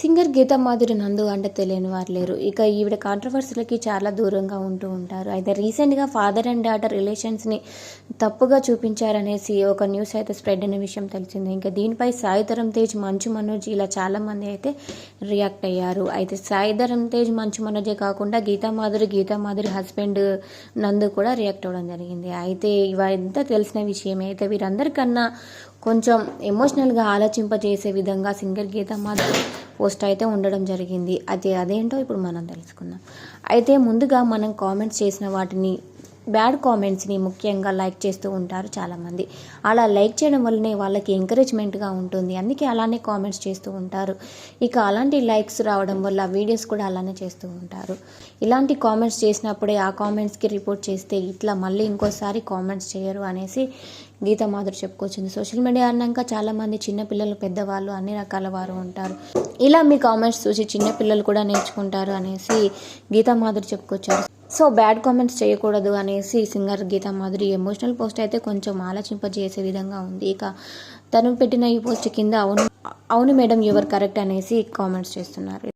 Singer Gita Madhuri నందు అంటే తెలియని వారు లేరు. ఇక ఈవిడ కాంట్రవర్సీలకి చాలా దూరంగా ఉంటూ ఉంటారు. అయితే రీసెంట్గా ఫాదర్ అండ్ డాటర్ రిలేషన్స్ని తప్పుగా చూపించారనేసి ఒక న్యూస్ అయితే స్ప్రెడ్ అయిన విషయం తెలిసింది. ఇంకా దీనిపై సాయిధరం తేజ్ మంచు మనోజ్ ఇలా చాలామంది అయితే రియాక్ట్ అయ్యారు. అయితే సాయిధరం తేజ్ మంచు మనోజే కాకుండా గీతా మాధురి గీతా మాధురి హస్బెండ్ నందు కూడా రియాక్ట్ అవ్వడం జరిగింది. అయితే ఇవంతా తెలిసిన విషయమే. అయితే వీరందరికన్నా కొంచెం ఎమోషనల్గా ఆలోచింపజేసే విధంగా సింగర్ గీతా మాధురి పోస్ట్ అయితే ఉండడం జరిగింది. అది అదేంటో ఇప్పుడు మనం తెలుసుకుందాం. అయితే ముందుగా మనం కామెంట్స్ చేసిన వాటిని బ్యాడ్ కామెంట్స్ని ముఖ్యంగా లైక్ చేస్తూ ఉంటారు చాలామంది. అలా లైక్ చేయడం వల్లనే వాళ్ళకి ఎంకరేజ్మెంట్గా ఉంటుంది. అందుకే అలానే కామెంట్స్ చేస్తూ ఉంటారు. ఇక అలాంటి లైక్స్ రావడం వల్ల వీడియోస్ కూడా అలానే చేస్తూ ఉంటారు. ఇలాంటి కామెంట్స్ చేసినప్పుడే ఆ కామెంట్స్కి రిపోర్ట్ చేస్తే ఇట్లా మళ్ళీ ఇంకోసారి కామెంట్స్ చేయరు అనేసి గీత మాధురి చెప్పుకొచ్చింది. సోషల్ మీడియా అన్నాక చాలామంది చిన్నపిల్లలు పెద్దవాళ్ళు అన్ని రకాల వారు ఉంటారు. ఇలా మీ కామెంట్స్ చూసి చిన్నపిల్లలు కూడా నేర్చుకుంటారు అనేసి గీతా మాధురి చెప్పుకొచ్చారు. సో బ్యాడ్ కామెంట్స్ చేయకూడదు అనేసి singer Geetha Madhuri emotional post అయితే కొంచెం ఆలోచింపజేసే విధంగా ఉంది. ఇక తను పెట్టిన ఈ పోస్ట్ కింద అవును అవును మేడం యువర్ కరెక్ట్ అనేసి కామెంట్స్ చేస్తున్నారు.